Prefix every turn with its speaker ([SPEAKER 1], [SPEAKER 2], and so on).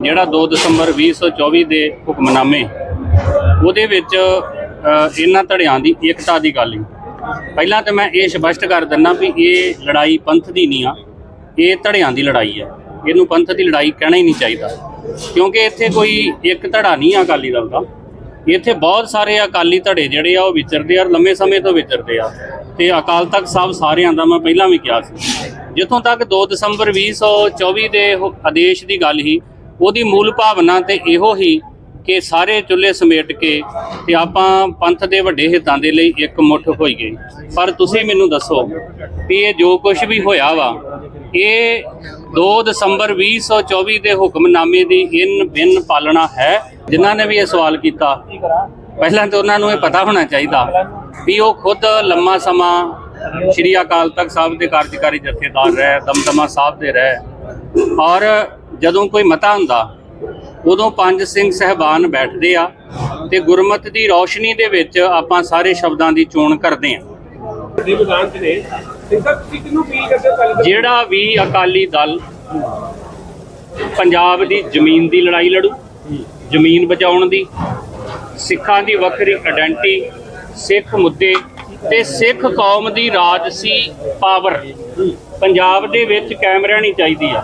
[SPEAKER 1] ਜਿਹੜਾ 2 ਦਸੰਬਰ 2024 ਦੇ ਹੁਕਮਨਾਮੇ, ਉਹਦੇ ਵਿੱਚ ਇਹਨਾਂ ਧੜਿਆਂ ਦੀ ਏਕਤਾ ਦੀ ਗੱਲ ਹੀ। ਪਹਿਲਾਂ ਤਾਂ ਮੈਂ ਇਹ ਸਪਸ਼ਟ ਕਰ ਦਿੰਦਾ ਵੀ ਇਹ ਲੜਾਈ ਪੰਥ ਦੀ ਨਹੀਂ ਆ, ਇਹ ਧੜਿਆਂ ਦੀ ਲੜਾਈ ਹੈ। ਇਹਨੂੰ ਪੰਥ ਦੀ ਲੜਾਈ ਕਹਿਣਾ ਹੀ ਨਹੀਂ ਚਾਹੀਦਾ। ਕਿਉਂਕਿ ਇੱਥੇ ਕੋਈ ਇੱਕ ਧੜਾ ਨਹੀਂ ਆ ਅਕਾਲੀ ਦਲ ਦਾ। ਇੱਥੇ ਬਹੁਤ ਸਾਰੇ ਅਕਾਲੀ ਧੜੇ ਜਿਹੜੇ ਆ, ਉਹ ਵਿਚਰਦੇ ਆ ਔਰ ਲੰਮੇ ਸਮੇਂ ਤੋਂ ਵਿਚਰਦੇ ਆ। ਤੇ ਅਕਾਲ ਤਖਤ ਸਾਹਿਬ ਸਾਰਿਆਂ ਦਾ ਮੈਂ ਪਹਿਲਾਂ ਵੀ ਕਿਹਾ ਸੀ। ਜਿੱਥੋਂ ਤੱਕ 2 ਦਸੰਬਰ 2024 ਦੇ ਆਦੇਸ਼ ਦੀ ਗੱਲ ਹੀ ਉਹਦੀ ਮੂਲ ਭਾਵਨਾ ਤੇ ਇਹੋ ਹੀ ਕਿ ਸਾਰੇ ਚੁੱਲ੍ਹੇ ਸਮੇਟ ਕੇ ਤੇ ਆਪਾਂ ਪੰਥ ਦੇ ਵੱਡੇ ਹਿੱਤਾਂ ਦੇ ਲਈ ਇੱਕ ਮੁੱਠ ਹੋਈਏ ਪਰ ਤੁਸੀਂ ਮੈਨੂੰ ਦੱਸੋ ਵੀ ਇਹ ਜੋ ਕੁਝ ਵੀ ਹੋਇਆ ਵਾ, ਇਹ 2 ਦਸੰਬਰ 2024 ਦੇ ਹੁਕਮਨਾਮੇ ਦੀ ਇਨ ਬਿਨ ਪਾਲਣਾ ਹੈ? ਜਿਨ੍ਹਾਂ ਨੇ ਵੀ ਇਹ ਸਵਾਲ ਕੀਤਾ, ਪਹਿਲਾਂ ਤਾਂ ਉਹਨਾਂ ਨੂੰ ਇਹ ਪਤਾ ਹੋਣਾ ਚਾਹੀਦਾ ਵੀ ਉਹ ਖੁਦ ਲੰਮਾ ਸਮਾਂ ਸ਼੍ਰੀ ਅਕਾਲ ਤਖਤ ਸਾਹਿਬ ਦੇ ਕਾਰਜਕਾਰੀ ਜਥੇਦਾਰ ਰਹੇ, ਦਮਦਮਾ ਸਾਹਿਬ ਦੇ ਰਹੇ। ਔਰ ਜਦੋਂ ਕੋਈ ਮਤਾ ਹੁੰਦਾ ਉਦੋਂ ਪੰਜ ਸਿੰਘ ਸਹਿਬਾਨ ਬੈਠਦੇ ਆ ਤੇ ਗੁਰਮਤ ਦੀ ਰੌਸ਼ਨੀ ਦੇ ਵਿੱਚ ਆਪਾਂ ਸਾਰੇ ਸ਼ਬਦਾਂ ਦੀ ਚੋਣ ਕਰਦੇ ਆ। ਜਿਹੜਾ ਵੀ ਅਕਾਲੀ ਦਲ ਪੰਜਾਬ ਦੀ ਜ਼ਮੀਨ ਦੀ ਲੜਾਈ ਲੜੂ ਜ਼ਮੀਨ ਬਚਾਉਣ ਦੀ ਸਿੱਖਾਂ ਦੀ ਵੱਖਰੀ ਆਇਡੈਂਟੀ ਸਿੱਖ ਮੁੱਦੇ ਤੇ ਸਿੱਖ ਕੌਮ ਦੀ ਰਾਜਸੀ ਪਾਵਰ ਪੰਜਾਬ ਦੇ ਵਿੱਚ ਕਾਇਮ ਰਹਿਣੀ ਚਾਹੀਦੀ ਆ।